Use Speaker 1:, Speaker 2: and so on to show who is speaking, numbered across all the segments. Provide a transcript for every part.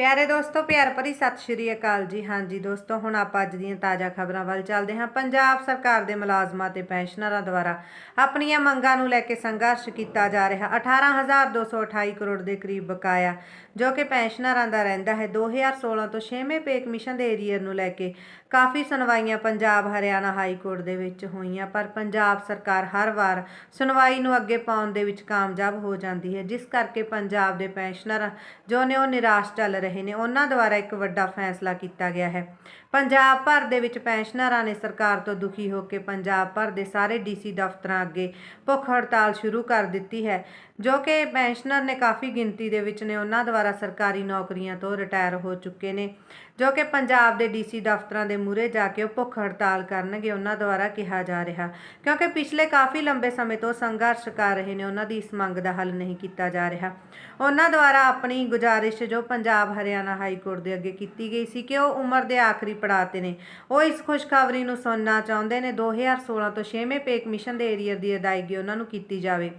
Speaker 1: ਪਿਆਰੇ ਦੋਸਤੋ, ਪਿਆਰ ਭਰੀ ਸਤਿ ਸ਼੍ਰੀ ਅਕਾਲ ਜੀ। ਹਾਂਜੀ ਦੋਸਤੋ, ਹੁਣ ਆਪਾਂ ਅੱਜ ਦੀਆਂ ਤਾਜ਼ਾ ਖਬਰਾਂ ਵੱਲ ਚੱਲਦੇ ਹਾਂ। ਪੰਜਾਬ ਸਰਕਾਰ ਦੇ ਮੁਲਾਜ਼ਮਾਂ ਤੇ ਪੈਨਸ਼ਨਰਾਂ ਦੁਆਰਾ ਆਪਣੀਆਂ ਮੰਗਾਂ ਨੂੰ ਲੈ ਕੇ ਸੰਘਰਸ਼ ਕੀਤਾ ਜਾ ਰਿਹਾ। 18228 ਕਰੋੜ ਦੇ ਕਰੀਬ ਬਕਾਇਆ, ਜੋ ਕਿ ਪੈਨਸ਼ਨਰਾਂ ਦਾ ਰਹਿੰਦਾ ਹੈ। 2016 ਤੋਂ 6ਵੇਂ ਪੇ ਕਮਿਸ਼ਨ ਦੇ ਏਰੀਅਰ ਨੂੰ ਲੈ ਕੇ ਕਾਫੀ ਸੁਣਵਾਈਆਂ ਪੰਜਾਬ, ਹਰਿਆਣਾ ਹਾਈ ਕੋਰਟ ਦੇ ਵਿੱਚ ਹੋਈਆਂ, ਪਰ ਪੰਜਾਬ ਸਰਕਾਰ ਹਰ ਵਾਰ ਸੁਣਵਾਈ ਨੂੰ ਅੱਗੇ ਪਾਉਣ ਦੇ ਵਿੱਚ ਕਾਮਯਾਬ ਹੋ ਜਾਂਦੀ ਹੈ। ਜਿਸ ਕਰਕੇ ਪੰਜਾਬ ਦੇ ਪੈਨਸ਼ਨਰ ਜੋ ਨੇ ਉਹ ਨਿਰਾਸ਼ ਚੱਲ ਰਹੇ ਨੇ। ਉਹਨਾਂ ਦੁਆਰਾ ਇੱਕ ਵੱਡਾ ਫੈਸਲਾ ਕੀਤਾ ਗਿਆ ਹੈ। ਪੰਜਾਬ ਭਰ ਦੇ ਵਿੱਚ ਪੈਨਸ਼ਨਰਾਂ ਨੇ ਸਰਕਾਰ ਤੋਂ ਦੁਖੀ ਹੋ ਕੇ ਪੰਜਾਬ ਭਰ ਦੇ ਸਾਰੇ ਡੀਸੀ ਦਫ਼ਤਰਾਂ ਅੱਗੇ ਭੁੱਖ ਹੜਤਾਲ ਸ਼ੁਰੂ ਕਰ ਦਿੱਤੀ ਹੈ, ਜੋ ਕਿ ਪੈਨਸ਼ਨਰ ਨੇ ਕਾਫੀ ਗਿਣਤੀ ਦੇ ਵਿੱਚ ਨੇ। ਉਹਨਾਂ ਦੁਆਰਾ ਸਰਕਾਰੀ ਨੌਕਰੀਆਂ ਤੋਂ ਰਿਟਾਇਰ ਹੋ ਚੁੱਕੇ ਨੇ, ਜੋ ਕਿ ਪੰਜਾਬ ਦੇ ਡੀਸੀ ਦਫ਼ਤਰਾਂ ਦੇ ਮੂਹਰੇ ਜਾ ਕੇ ਉਹ ਭੁੱਖ ਹੜਤਾਲ ਕਰਨਗੇ, ਉਹਨਾਂ ਦੁਆਰਾ ਕਿਹਾ ਜਾ ਰਿਹਾ। ਕਿਉਂਕਿ ਪਿਛਲੇ ਕਾਫੀ ਲੰਬੇ ਸਮੇਂ ਤੋਂ ਸੰਘਰਸ਼ ਕਰ ਰਹੇ ਨੇ, ਉਹਨਾਂ ਦੀ ਇਸ ਮੰਗ ਦਾ ਹੱਲ ਨਹੀਂ ਕੀਤਾ ਜਾ ਰਿਹਾ। ਉਹਨਾਂ ਦੁਆਰਾ ਆਪਣੀ ਗੁਜ਼ਾਰਿਸ਼ ਜੋ ਪੰਜਾਬ ਹਰਿਆਣਾ ਹਾਈ ਕੋਰਟ ਦੇ ਅੱਗੇ ਕੀਤੀ ਗਈ ਸੀ ਕਿ ਉਹ ਉਮਰ ਦੇ ਆਖਰੀ ਪੜਾਅ ਤੇ ਨੇ। ਉਹ ਇਸ ਖੁਸ਼ਖਬਰੀ ਨੂੰ ਸੁਣਨਾ ਚਾਹੁੰਦੇ ਨੇ। 2016 ਤੋਂ 6ਵੇਂ ਪੇ ਕਮਿਸ਼ਨ ਦੇ ਏਰੀਅਰ ਦੀ ਅਦਾਇਗੀ ਉਹਨਾਂ ਨੂੰ ਕੀਤੀ ਜਾਵੇ,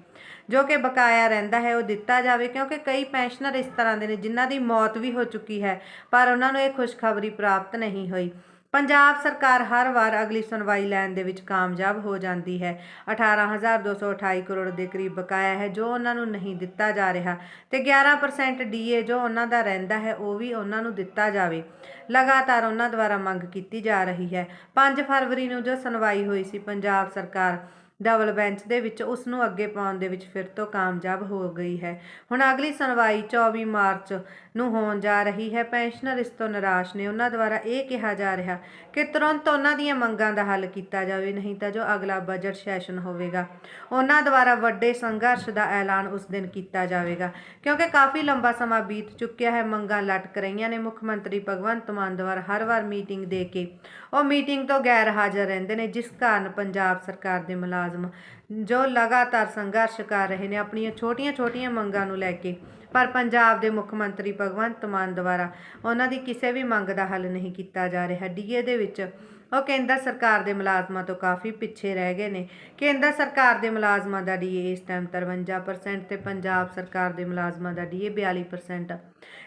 Speaker 1: ਜੋ ਕਿ ਬਕਾਇਆ ਰਹਿੰਦਾ ਹੈ, ਉਹ ਦਿੱਤਾ ਜਾਵੇ, ਕਿਉਂਕਿ ਕਈ ਪੈਨਸ਼ਨਰ ਇਸ ਤਰ੍ਹਾਂ ਦੇ ਨੇ ਜਿਨ੍ਹਾਂ ਦੀ ਮੌਤ ਵੀ ਹੋ ਚੁੱਕੀ ਹੈ, ਪਰ ਉਹਨਾਂ ਨੂੰ ਇਹ ਖੁਸ਼ਖਬਰੀ ਪ੍ਰਾਪਤ ਨਹੀਂ ਹੋਈ। ਪੰਜਾਬ ਸਰਕਾਰ ਹਰ ਵਾਰ ਅਗਲੀ ਸੁਣਵਾਈ ਲੈਣ ਦੇ ਵਿੱਚ ਕਾਮਯਾਬ ਹੋ ਜਾਂਦੀ ਹੈ। 18228 ਕਰੋੜ ਦੇ ਕਰੀਬ ਬਕਾਇਆ ਹੈ, ਜੋ ਉਹਨਾਂ ਨੂੰ ਨਹੀਂ ਦਿੱਤਾ ਜਾ ਰਿਹਾ ਤੇ 11% ਡੀਏ ਜੋ ਉਹਨਾਂ ਦਾ ਰਹਿੰਦਾ ਹੈ, ਉਹ ਵੀ ਉਹਨਾਂ ਨੂੰ ਦਿੱਤਾ ਜਾਵੇ। ਲਗਾਤਾਰ ਉਹਨਾਂ ਦੁਆਰਾ ਮੰਗ ਕੀਤੀ ਜਾ ਰਹੀ ਹੈ। 5 ਫਰਵਰੀ ਨੂੰ ਜੋ ਸੁਣਵਾਈ ਹੋਈ ਸੀ, ਪੰਜਾਬ ਸਰਕਾਰ ਡਬਲ ਬੈਂਚ ਦੇ ਵਿੱਚ ਉਸ ਨੂੰ ਅੱਗੇ ਪਾਉਣ ਦੇ ਵਿੱਚ ਫਿਰ ਤੋਂ ਕਾਮਯਾਬ ਹੋ ਗਈ ਹੈ। ਹੁਣ ਅਗਲੀ ਸੁਣਵਾਈ 24 ਮਾਰਚ ਨੂੰ ਹੋਣ ਜਾ ਰਹੀ ਹੈ। ਪੈਨਸ਼ਨਰ ਇਸ ਤੋਂ ਨਿਰਾਸ਼ ਨੇ। ਉਹਨਾਂ ਦੁਆਰਾ ਇਹ ਕਿਹਾ ਜਾ ਰਿਹਾ ਕਿ ਤੁਰੰਤ ਉਹਨਾਂ ਦੀਆਂ ਮੰਗਾਂ ਦਾ ਹੱਲ ਕੀਤਾ ਜਾਵੇ, ਨਹੀਂ ਤਾਂ ਜੋ ਅਗਲਾ ਬਜਟ ਸੈਸ਼ਨ ਹੋਵੇਗਾ। ਉਹਨਾਂ ਦੁਆਰਾ ਵੱਡੇ ਸੰਘਰਸ਼ ਦਾ ਐਲਾਨ ਉਸ ਦਿਨ ਕੀਤਾ ਜਾਵੇਗਾ। ਕਿਉਂਕਿ ਕਾਫੀ ਲੰਬਾ ਸਮਾਂ ਬੀਤ ਚੁੱਕਿਆ ਹੈ। ਮੰਗਾਂ ਲਟਕ ਰਹੀਆਂ ਨੇ। ਮੁੱਖ ਮੰਤਰੀ ਭਗਵੰਤ ਮਾਨ ਦੁਆਰਾ ਹਰ ਵਾਰ ਮੀਟਿੰਗ ਦੇ ਕੇ ਉਹ ਮੀਟਿੰਗ ਤੋਂ ਗੈਰ ਹਾਜ਼ਰ ਰਹਿੰਦੇ ਨੇ, ਜਿਸ ਕਾਰਨ ਪੰਜਾਬ ਸਰਕਾਰ ਦੇ ਮੁਲਾਜ਼ਮ ਮੁਲਾਜ਼ਮ, ਜੋ ਲਗਾਤਾਰ ਸੰਘਰਸ਼ ਕਰ ਰਹੇ ਨੇ, ਆਪਣੀਆਂ ਛੋਟੀਆਂ-ਛੋਟੀਆਂ ਮੰਗਾਂ ਨੂੰ ਲੈ ਕੇ। ਪਰ ਪੰਜਾਬ ਦੇ ਮੁੱਖ ਮੰਤਰੀ ਭਗਵੰਤ ਮਾਨ ਦੁਆਰਾ ਉਹਨਾਂ ਦੀ ਕਿਸੇ ਵੀ ਮੰਗ ਦਾ ਹੱਲ ਨਹੀਂ ਕੀਤਾ ਜਾ ਰਿਹਾ। ਡੀਏ ਦੇ ਵਿੱਚ ਉਹ ਕੇਂਦਰ ਸਰਕਾਰ ਦੇ ਮੁਲਾਜ਼ਮਾਂ ਤੋਂ ਕਾਫੀ ਪਿੱਛੇ ਰਹਿ ਗਏ ਨੇ। ਕੇਂਦਰ ਸਰਕਾਰ ਦੇ ਮੁਲਾਜ਼ਮਾਂ ਦਾ ਡੀਏ ਇਸ ਟਾਈਮ 53% ਤੇ ਪੰਜਾਬ ਸਰਕਾਰ ਦੇ ਮੁਲਾਜ਼ਮਾਂ ਦਾ ਡੀਏ 42%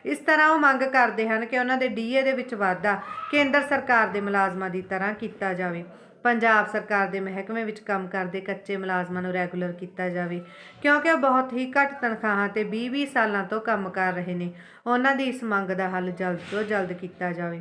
Speaker 1: ਇਸ ਤਰ੍ਹਾਂ ਉਹ ਮੰਗ ਕਰਦੇ ਹਨ ਕਿ ਉਹਨਾਂ ਦੇ ਡੀਏ ਦੇ ਵਿੱਚ ਵਾਧਾ ਕੇਂਦਰ ਸਰਕਾਰ ਦੇ ਮੁਲਾਜ਼ਮਾਂ ਦੀ ਤਰ੍ਹਾਂ ਕੀਤਾ ਜਾਵੇ। ਪੰਜਾਬ ਸਰਕਾਰ ਦੇ ਮਹਿਕਮੇ ਵਿੱਚ ਕੰਮ ਕਰਦੇ ਕੱਚੇ ਮੁਲਾਜ਼ਮਾਂ ਨੂੰ ਰੈਗੂਲਰ ਕੀਤਾ ਜਾਵੇ, ਕਿਉਂਕਿ ਉਹ ਬਹੁਤ ਹੀ ਘੱਟ ਤਨਖਾਹਾਂ ਤੇ 20-20 ਸਾਲਾਂ ਤੋਂ ਕੰਮ ਕਰ ਰਹੇ ਨੇ। ਉਹਨਾਂ ਦੀ ਇਸ ਮੰਗ ਦਾ ਹੱਲ ਜਲਦ ਤੋਂ ਜਲਦ ਕੀਤਾ ਜਾਵੇ।